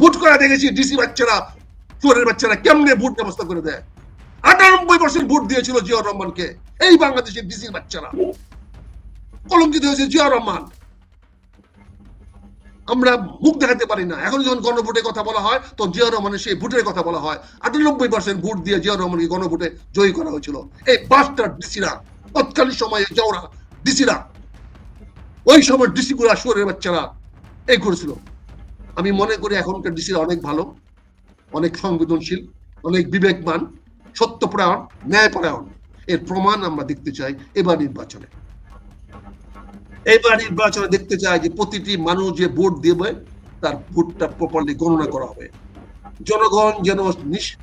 Vote করা দেখেছি DC বাচ্চারা চোরের বাচ্চারা কেমনে ভোট ব্যবস্থা করে দেয়? আটানব্বই পার্সেন্ট ভোট দিয়েছিল রহমানকে। এই বাংলাদেশের ডিসির বাচ্চারা। কলঙ্কিত হয়েছে রহমান। আমরা মুখ দেখাতে পারি না। এখন যখন গণভোটের কথা বলা হয় তো জিয়া রহমানের সেই ভোটের কথা বলা হয়। আটানব্বই পার্সেন্ট ভোট দিয়ে জিয়া রহমানকে গণভোটে জয়ী করা হয়েছিল। এই পাঁচটা ডিসিরা তৎকালীন সময়ে যাওরা ডিসিরা ওই সময় ডিসি গুলা সুরের বাচ্চারা এই করেছিল। আমি মনে করি এখনকার ডিসিরা অনেক ভালো, অনেক সংবেদনশীল, অনেক বিবেকবান, সত্যপরায়ণ, ন্যায়পরায়ণ। এর প্রমাণ আমরা দেখতে চাই এবার নির্বাচনে। এবার নির্বাচনে দেখতে চাই যে প্রতিটি মানুষ যে ভোট দেবে, তার ভোটটা প্রপারলি গণনা করা হবে। জনগণ যেন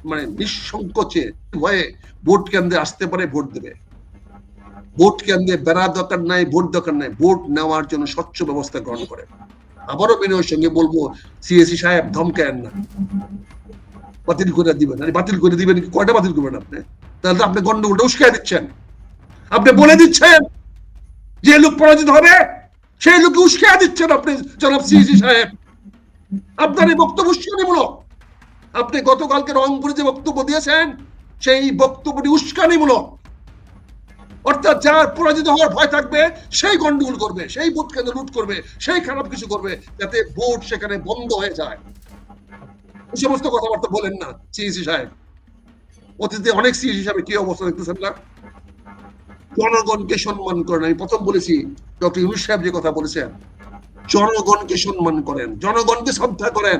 মানে নিঃসংকোচে ভয়ে ভোট কেন্দ্রে আসতে পারে, ভোট দেবে। ভোট কেন্দ্রে বেড়া দরকার নাই, ভোট দরকার নাই, ভোট নেওয়ার জন্য স্বচ্ছ ব্যবস্থা গ্রহণ করে। আবারও বিনয়ের সঙ্গে বলব সিএসি সাহেব ধমকায়েন না। বাতিল করে দিবেন। আরে বাতিল করে দিবেন কয়টা বাতিল করবেন আপনি? তাহলে তো আপনি গন্ডগোলটা উস্কায় দিচ্ছেন। আপনি বলে দিচ্ছেন যে লোক পরাজিত হবে, সেই লোককে উস্কায় দিচ্ছেন আপনি, জনাব সিএসি সাহেব। আপনার এই বক্তব্য উস্কানিমূলক। আপনি গতকালকে রংপুরে যে বক্তব্য দিয়েছেন, সেই বক্তব্যটি উস্কানিমূলক। অর্থাৎ যার পরাজিত হওয়ার ভয় থাকবে, সেই গন্ডগোল করবে, সেই ভোট কেন্দ্র লুট করবে, সেই খারাপ কিছু করবে, যাতে ভোট সেখানে বন্ধ হয়ে যায়। এই সমস্ত কথাবার্তা বলেন না সিইসি সাহেব। অতীতে অনেক সিইসি সাহেব কি অবস্থা দেখতেছেন না? জনগণকে সম্মান করেন। আমি প্রথম বলেছি, ডক্টর ইউনুস সাহেব যে কথা বলেছেন, জনগণকে সম্মান করেন, জনগণকে শ্রদ্ধা করেন।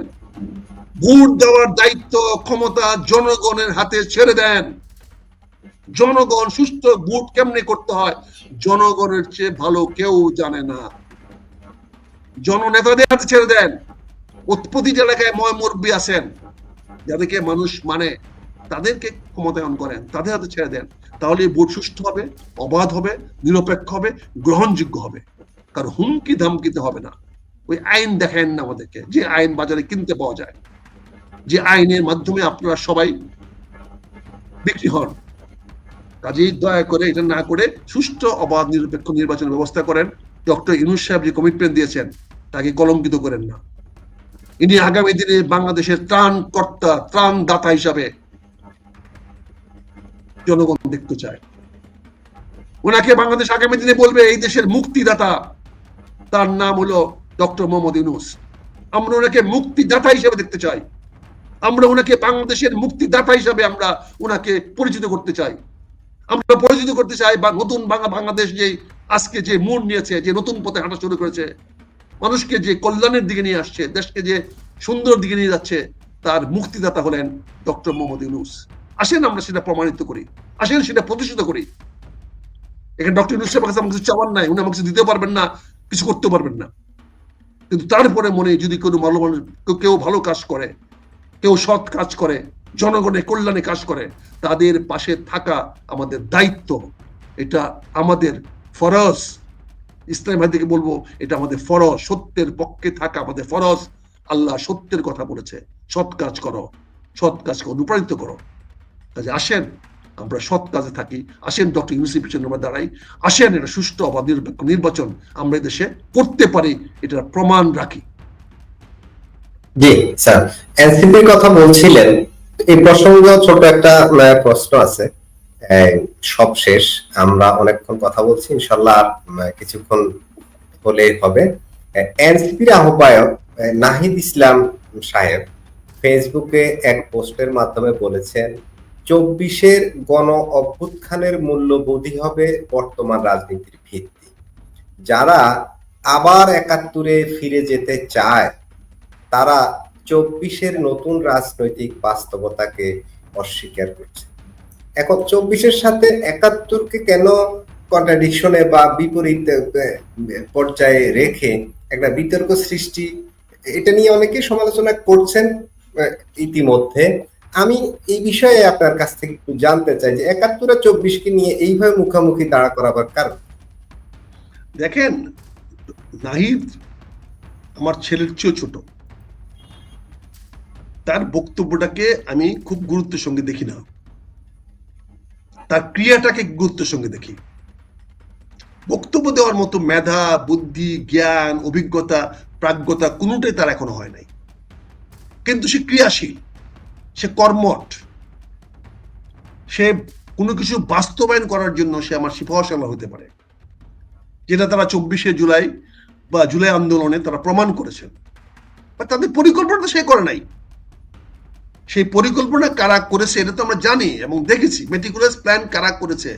ভোট দেওয়ার দায়িত্ব ক্ষমতা জনগণের হাতে ছেড়ে দেন। জনগণ সুস্থ ভোট কেমনে করতে হয়? জনগণের চেয়ে ভালো কেউ জানে না। জননেতাদের হাতে ছেড়ে দেন। প্রতিটি এলাকায় ময় মুরব্বী আছেন। যাদেরকে মানুষ মানে তাদেরকে ক্ষমতায়ন করেন। তাদের হাতে ছেড়ে দেন। তাহলে ভোট সুষ্ঠু হবে, অবাধ হবে, নিরপেক্ষ হবে, গ্রহণযোগ্য হবে। কারণ হুমকি ধামকিতে হবে না। ওই আইন দেখেন না আমাদেরকে। যে আইন বাজারে কিনতে পাওয়া যায়। যে আইনের মাধ্যমে আপনারা সবাই বিক্রি হন। কাজেই দয়া করে এটা না করে সুষ্ঠু অবাধ নিরপেক্ষ নির্বাচনের ব্যবস্থা করেন। ডক্টর ইনুস সাহেব যে কমিটমেন্ট দিয়েছেন, তাকে কলঙ্কিত করেন না। ইনি আগামী দিনে বাংলাদেশের ত্রাণ কর্তা ত্রাণ দাতা হিসাবে জনগণ দেখতে চায়। ওনাকে বাংলাদেশ আগামী দিনে বলবে, এই দেশের মুক্তিদাতা, তার নাম হলো ডক্টর মোহাম্মদ ইউনুস। আমরা ওনাকে মুক্তিদাতা হিসেবে দেখতে চাই। আমরা ওনাকে বাংলাদেশের মুক্তিদাতা হিসাবে আমরা ওনাকে পরিচিত করতে চাই। আমরা পরিচিত করতে চাই বা নতুন বাংলা বাংলাদেশ যে আজকে যে মোড় নিয়েছে, যে নতুন পথে হাঁটা শুরু করেছে, মানুষকে যে কল্যাণের দিকে নিয়ে আসছে, দেশকে যে সুন্দর দিকে নিয়ে যাচ্ছে, তার মুক্তিদাতা হলেন ডক্টর মোহাম্মদ ইউনুস। আসেন আমরা সেটা প্রমাণিত করি। আসেন সেটা প্রতিষ্ঠিত করি। এখানে ডক্টর ইউনুস সাহেবের কাছে আমার কিছু চাওয়ার নাই, উনি আমাকে কিছু দিতে পারবেন না, কিছু করতে পারবেন না। কিন্তু তারপরে মনে যদি কোনো ভালো মানুষ, কেউ ভালো কাজ করে, কেউ সৎ কাজ করে জনগণের কল্যাণে কাজ করে, তাদের পাশে থাকা আমাদের দায়িত্ব, এটা আমাদের ফরজ। ইসলাম থেকে বলব, এটা আমাদের ফরজ, সত্যের পক্ষে থাকা আমাদের ফরজ। আল্লাহ সত্যের কথা বলেছে, সৎ কাজ করো, সৎ কাজকে অনুপ্রাণিত করো। কাজে আসেন, আমরা সৎ কাজে থাকি। আসেন, ডক্টর ইউসিফ পিছনে আমরা দাঁড়াই। আসেন, এটা সুষ্ঠু অবাধ নিরপেক্ষ নির্বাচন আমরা দেশে করতে পারি এটা প্রমাণ রাখি। জি, স্যার। এনসিপির কথা বলছিলেন এই প্রসঙ্গে ছোট একটা আহ, প্রশ্ন আছে। সব শেষ। আমরা অনেকক্ষণ কথা বলছি ইনশাল্লাহ কিছুক্ষণ হলে হবে। এনসিপির আহ্বায়ক নাহিদ ইসলাম সাহেব ফেসবুকে এক পোস্টের মাধ্যমে বলেছেন চব্বিশের গণ অভ্যুত্থানের মূল্যবোধই হবে বর্তমান রাজনীতির ভিত্তি। যারা আবার একাত্তরে ফিরে যেতে চায় তারা চব্বিশের নতুন রাজনৈতিক বাস্তবতাকে অস্বীকার করছে। এখন চব্বিশের সাথে একাত্তরকে কেন কন্ট্রাডিকশনে বা বিপরীত পর্যায়ে রেখে একটা বিতর্ক সৃষ্টি, এটা নিয়ে অনেকে সমালোচনা করছেন ইতিমধ্যে। আমি এই বিষয়ে আপনার কাছ থেকে একটু জানতে চাই যে একাত্তর আর চব্বিশকে নিয়ে এইভাবে মুখামুখি দাঁড়া করাবার কারণ? দেখেন, নাহিদ আমার ছেলের চেয়েও ছোট। তার বক্তব্যটাকে আমি খুব গুরুত্বের সঙ্গে দেখি না। তার ক্রিয়াটাকে গুরুত্বের সঙ্গে দেখি। বক্তব্য দেওয়ার মতো মেধা, বুদ্ধি, জ্ঞান, অভিজ্ঞতা, প্রাজ্ঞতা কোনোটাই তার এখনও হয় নাই। কিন্তু সে ক্রিয়াশীল, সে কর্মট সে কোনো কিছু বাস্তবায়ন করার জন্য সে আমার সিপাহশালা হতে পারে, যেটা তারা চব্বিশে জুলাই বা জুলাই আন্দোলনে তারা প্রমাণ করেছেন। বা তাদের পরিকল্পনা তো সে করে নাই। সেই পরিকল্পনা কারা করেছে এটা তো আমরা জানি এবং দেখেছি। মেটিকুলাস প্ল্যান কারা করেছে?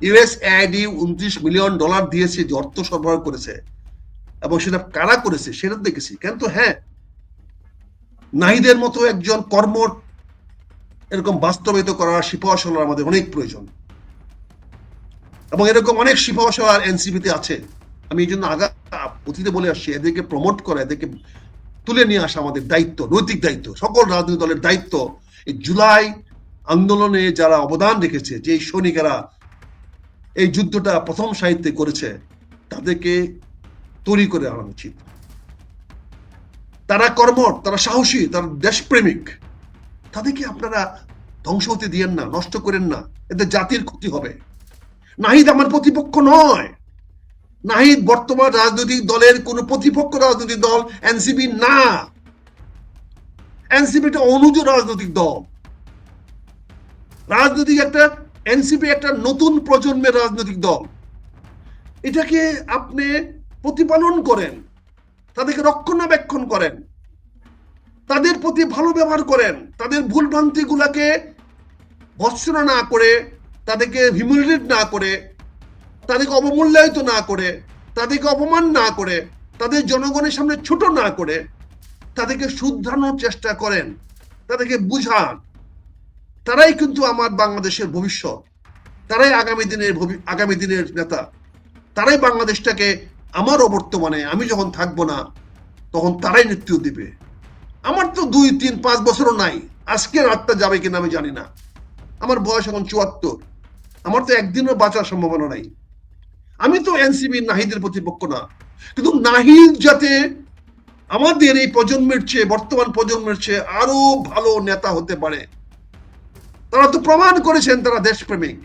ইউএস আইডি উনত্রিশ মিলিয়ন ডলার দিয়েছে, যে অর্থ সরবরাহ করেছে। এবং সেটা কারা করেছে সেটা দেখেছি। কিন্তু হ্যাঁ নাহিদের মতো একজন কর্ম এরকম বাস্তবায়িত করার সিপাহশালার আমাদের অনেক প্রয়োজন। এবং এরকম অনেক সিপাহশালার এনসিপিতে আছে। আমি এই জন্য আগা অতীতে বলে আসছি, এদেরকে প্রমোট করা, এদেরকে তুলে নিয়ে আসা আমাদের দায়িত্ব, নৈতিক দায়িত্ব, সকল রাজনৈতিক দলের দায়িত্ব। এই জুলাই আন্দোলনে যারা অবদান রেখেছে, যে সৈনিকেরা এই যুদ্ধটা প্রথম সাহিত্যে করেছে, তাদেরকে তৈরি করে আনা উচিত। তারা কর্মঠ, তারা সাহসী, তারা দেশপ্রেমিক। তাদেরকে আপনারা ধ্বংস হতে দিয়েন না, নষ্ট করেন না। এতে জাতির ক্ষতি হবে। নাহিদ আমার প্রতিপক্ষ নয়। নাহিদ বর্তমান রাজনৈতিক দলের কোন প্রতিপক্ষ রাজনৈতিক দল, এনসিপি না। এনসিপি একটা অনুজ রাজনৈতিক দল। রাজনৈতিক একটা, এনসিপি একটা নতুন প্রজন্মের রাজনৈতিক দল। এটাকে আপনি প্রতিপালন করেন, তাদেরকে রক্ষণাবেক্ষণ করেন, তাদের প্রতি ভালো ব্যবহার করেন, তাদের ভুল ভ্রান্তি গুলাকে ভৎসনা না করে, তাদেরকে হিমিউলেট না করে তাদেরকে অবমূল্যায়িত না করে, তাদেরকে অপমান না করে, তাদের জনগণের সামনে ছোট না করে তাদেরকে শুধরানোর চেষ্টা করেন, তাদেরকে বুঝান। তারাই কিন্তু আমার বাংলাদেশের ভবিষ্যৎ। তারাই আগামী দিনের আগামী দিনের নেতা। তারাই বাংলাদেশটাকে আমার অবর্তমানে, আমি যখন থাকব না, তখন তারাই নেতৃত্ব দিবে। আমার তো দুই, তিন, পাঁচ বছরও নাই। আজকে রাতটা যাবে কিনা আমি জানি না। আমার বয়স এখন চুয়াত্তর। আমার তো একদিনও বাঁচার সম্ভাবনা নাই। আমি তো এনসিবি নাহিদের প্রতিপক্ষ না। কিন্তু নাহিদ যাতে আমাদের এই প্রজন্মের চেয়ে, বর্তমান প্রজন্মের চেয়ে আরও ভালো নেতা হতে পারে। তারা তো প্রমাণ করেছেন তারা দেশপ্রেমিক।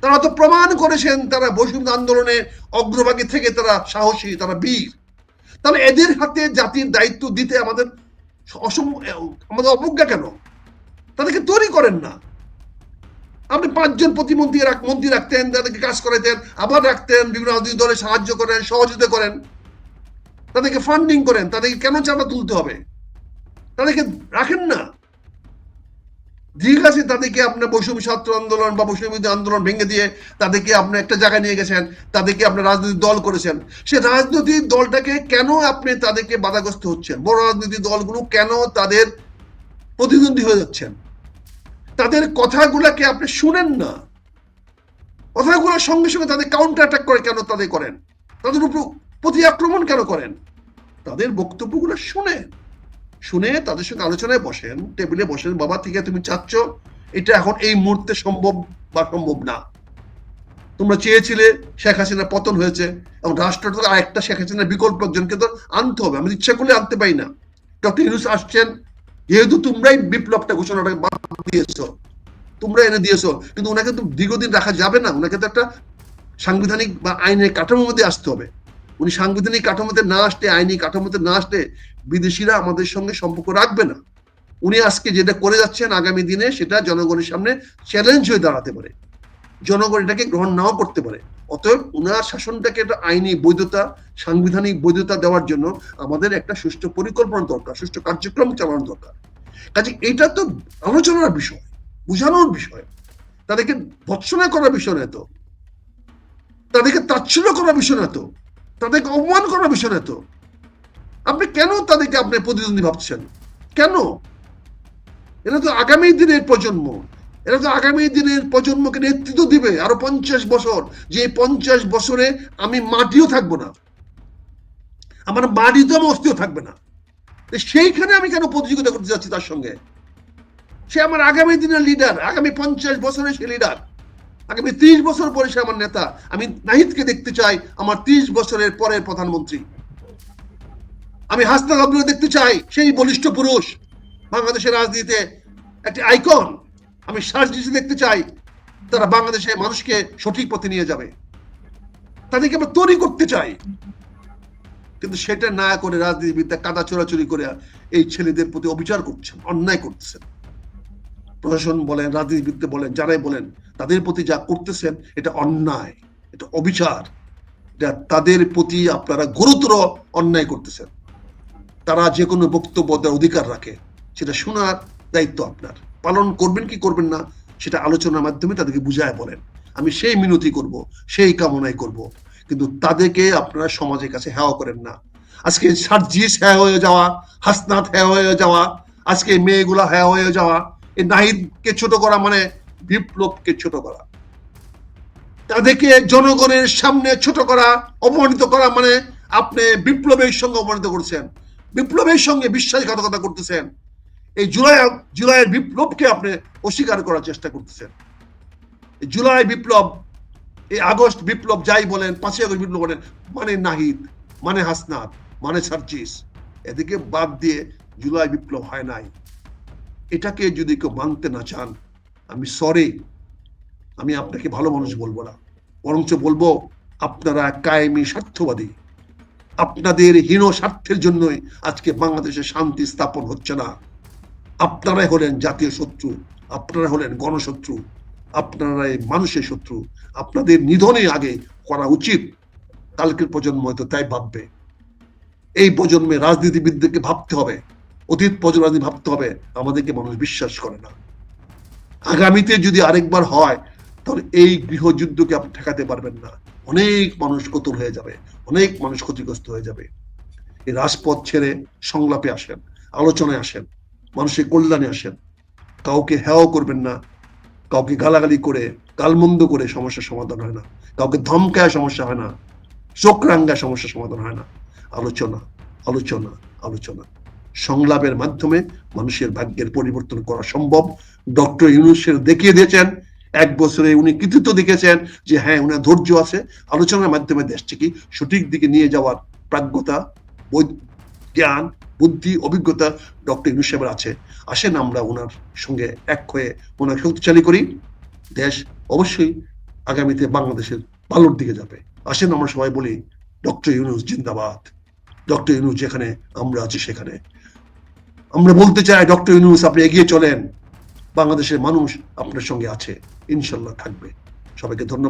তারা তো প্রমাণ করেছেন তারা বৈষম্য আন্দোলনে অগ্রভাগী থেকে তারা সাহসী, তারা বীর। তাহলে এদের হাতে জাতির দায়িত্ব দিতে আমাদের অসম আমাদের অবজ্ঞা কেন? তাদেরকে তৈরি করেন না। আপনি পাঁচজন প্রতিমন্ত্রী মন্ত্রী রাখতেন, তাদেরকে কাজ করাইতেন, আবার রাখতেন, বিভিন্ন রাজনৈতিক দলে সাহায্য করেন, সহযোগিতা করেন। তাদেরকে ফান্ডিং করেন, তাদেরকে কেন চাঁদা তুলতে হবে? তাদেরকে রাখেন না। ঠিক আছে তাদেরকে আপনার বৈষম্য ছাত্র আন্দোলন বা বৈষম্য আন্দোলন ভেঙে দিয়ে তাদেরকে আপনি একটা জায়গায় নিয়ে গেছেন, তাদেরকে আপনার রাজনৈতিক দল করেছেন। সে রাজনৈতিক দলটাকে কেন আপনি তাদেরকে বাধাগ্রস্ত হচ্ছেন? বড় রাজনৈতিক দলগুলো কেন তাদের প্রতিদ্বন্দ্বী হয়ে যাচ্ছেন? তাদের কথাগুলোকে আপনি শুনেন না। কথাগুলোর সঙ্গে সঙ্গে তাদের কাউন্টার অ্যাটাক করে কেন তাদের করেন? তাদের উপর প্রতি আক্রমণ কেন করেন? তাদের বক্তব্যগুলো শুনেন শুনে তাদের সঙ্গে আলোচনায় বসেন, টেবিলে বসেন, বাবা আছে, তুমি চাচ্ছ? এটা এখন এই মুহূর্তে সম্ভব বা সম্ভব না। তোমরা চেয়েছিলে শেখ হাসিনা পতন হয়েছে এবং রাষ্ট্রটা আরেকটা শেখ হাসিনার বিকল্প একজনকে তো আনতে হবে। আমি ইচ্ছা করলে আনতে পারি না। ডক্টর ইউনুস আসছেন যেহেতু তোমরাই বিপ্লবটা ঘোষণাটাকে বাদ দিয়েছ, তোমরা এনে দিয়েছ, কিন্তু ওনাকে তো দীর্ঘদিন রাখা যাবে না, ওনাকে তো একটা সাংবিধানিক বা আইনের কাঠামোর মধ্যে আসতে হবে। উনি সাংবিধানিক কাঠামোতে না আসতে, আইনি কাঠামোতে না আসতে বিদেশিরা আমাদের সঙ্গে সম্পর্ক রাখবে না। উনি আজকে যেটা করে যাচ্ছেন, আগামী দিনে সেটা জনগণের সামনে চ্যালেঞ্জ হয়ে দাঁড়াতে পারে। জনগণ এটাকে গ্রহণ নাও করতে পারে। অতএব উনার শাসনটাকে একটা আইনি বৈধতা, সাংবিধানিক বৈধতা দেওয়ার জন্য আমাদের একটা সুষ্ঠু পরিকল্পনা দরকার, সুষ্ঠু কার্যক্রম চালানো দরকার। কাজে এটা তো আলোচনার বিষয়, বোঝানোর বিষয়। তাদেরকে ভৎসনা করার বিষয় নয় তো। তাদেরকে তাচ্ছল্য করার বিষয় না তো। তাদেরকে অপমান করার বিষয় না তো। আপনি কেন তাদেরকে আপনি প্রতিদ্বন্দ্বী ভাবছেন? কেন? এটা তো আগামী দিনের প্রজন্ম। এরা তো আগামী দিনের প্রজন্মকে নেতৃত্ব দিবে আরও পঞ্চাশ বছর। যে পঞ্চাশ বছরে আমি মাটিও থাকব না। আমার মাটিতেও আমার অস্থিও থাকবে না। সেইখানে আমি কেন প্রতিযোগিতা করতে যাচ্ছি তার সঙ্গে? সে আমার আগামী দিনের লিডার আগামী পঞ্চাশ বছরের সে লিডার আগামী ত্রিশ বছর পরে সে আমার নেতা। আমি নাহিদকে দেখতে চাই, আমার ত্রিশ বছরের পরের প্রধানমন্ত্রী। আমি হাসনা দেখতে চাই, সেই বলিষ্ঠ পুরুষ। বাংলাদেশের রাজনীতিতে একটি আইকন আমি সার্জিসি দেখতে চাই তারা বাংলাদেশে মানুষকে সঠিক পথে নিয়ে যাবে। তাদেরকে আমরা তৈরি করতে চাই। কিন্তু সেটা না করে রাজনীতিবিদ্যা কাদা চোরাচুরি করে এই ছেলেদের প্রতি অবিচার করছেন, অন্যায় করতেছেন প্রশাসন বলেন রাজনীতিবিদকে বলেন, যারাই বলেন, তাদের প্রতি যা করতেছেন, এটা অন্যায়, এটা অবিচার। এটা তাদের প্রতি আপনারা গুরুতর অন্যায় করতেছেন। তারা যে কোনো বক্তব্য দেওয়ার অধিকার রাখে, সেটা শোনার দায়িত্ব আপনার। পালন করবেন কি করবেন না, সেটা আলোচনার মাধ্যমে তাদেরকে বুঝায় বলেন। আমি সেই মিনতি করব, সেই কামনাই করব। কিন্তু তাদেরকে আপনারা সমাজের কাছে হেওয়া করেন না। আজকে সার্জিস হ্যাঁ হয়ে যাওয়া, হাসনাত হ্যাঁ হয়ে যাওয়া, আজকে মেয়েগুলা হ্যাঁ হয়ে যাওয়া, এই নাহিদকে ছোট করা মানে বিপ্লবকে ছোট করা। তাদেরকে জনগণের সামনে ছোট করা, অপমানিত করা মানে আপনি বিপ্লবের সঙ্গে অপমানিত করছেন। বিপ্লবের সঙ্গে বিশ্বাসঘাতকতা করতেছেন। এই জুলাই, জুলাইয়ের বিপ্লবকে আপনি অস্বীকার করার চেষ্টা করতেছেন। জুলাই বিপ্লব, এই আগস্ট বিপ্লব যাই বলেন, পাঁচই আগস্ট বিপ্লব বলেন মানে নাহিদ মানে হাসনাত মানে সার্জিস, এদিকে বাদ দিয়ে জুলাই বিপ্লব হয় নাই। এটাকে যদি কেউ মানতে না চান, আমি সরি আমি আপনাকে ভালো মানুষ বলব না। বরঞ্চ বলব, আপনারা কায়েমি স্বার্থবাদী। আপনাদের হীন স্বার্থের জন্যই আজকে বাংলাদেশে শান্তি স্থাপন হচ্ছে না। আপনারাই হলেন জাতীয় শত্রু, আপনারা হলেন গণশত্রু, আপনারাই মানুষের শত্রু। আপনাদের নিধনে আগে করা উচিত। কালকের প্রজন্ম হয়তো তাই ভাববে। এই প্রজন্মে রাজনীতিবিদদেরকে ভাবতে হবে, অতীত প্রজন্ম ভাবতে হবে, আমাদেরকে মানুষ বিশ্বাস করে না। আগামীতে যদি আরেকবার হয়, তাহলে এই গৃহযুদ্ধকে আপনি ঠেকাতে পারবেন না। অনেক মানুষ কতল হয়ে যাবে, অনেক মানুষ ক্ষতিগ্রস্ত হয়ে যাবে। এই রাজপথ ছেড়ে সংলাপে আসেন, আলোচনায় আসেন। মানুষের কল্যাণে আসেন। কাউকে হেও করবেন না, কাউকে গালাগালি করে, গালমন্দ করে সমস্যার সমাধান হয় না। কাউকে ধমকায় সমস্যা হয় না, চোখ সমস্যার সমাধান হয় না। আলোচনা আলোচনা আলোচনা। সংলাপের মাধ্যমে মানুষের ভাগ্যের পরিবর্তন করা সম্ভব। ডক্টর ইউনুসের দেখিয়ে দিয়েছেন, এক বছরে উনি কৃতিত্ব দেখেছেন যে হ্যাঁ উনার ধৈর্য আছে। আলোচনার মাধ্যমে দেশটিকে সঠিক দিকে নিয়ে যাওয়ার প্রাজ্ঞতা জ্ঞান বুদ্ধি, অভিজ্ঞতা ডক্টর ইউনুস সাহেবের আছে। আসেন, আমরা ওনার সঙ্গে এক হয়ে ওনার শক্তিশালী করি। দেশ অবশ্যই আগামীতে বাংলাদেশের ভালোর দিকে যাবে। আসেন, আমরা সবাই বলি, ডক্টর ইউনুস জিন্দাবাদ। ডক্টর ইউনুস যেখানে আমরা আছি সেখানে। আমরা বলতে চাই, ডক্টর ইউনুস, আপনি এগিয়ে চলেন। বাংলাদেশের মানুষ আপনার সঙ্গে আছে। ইনশাল্লাহ থাকবে। সবাইকে ধন্যবাদ।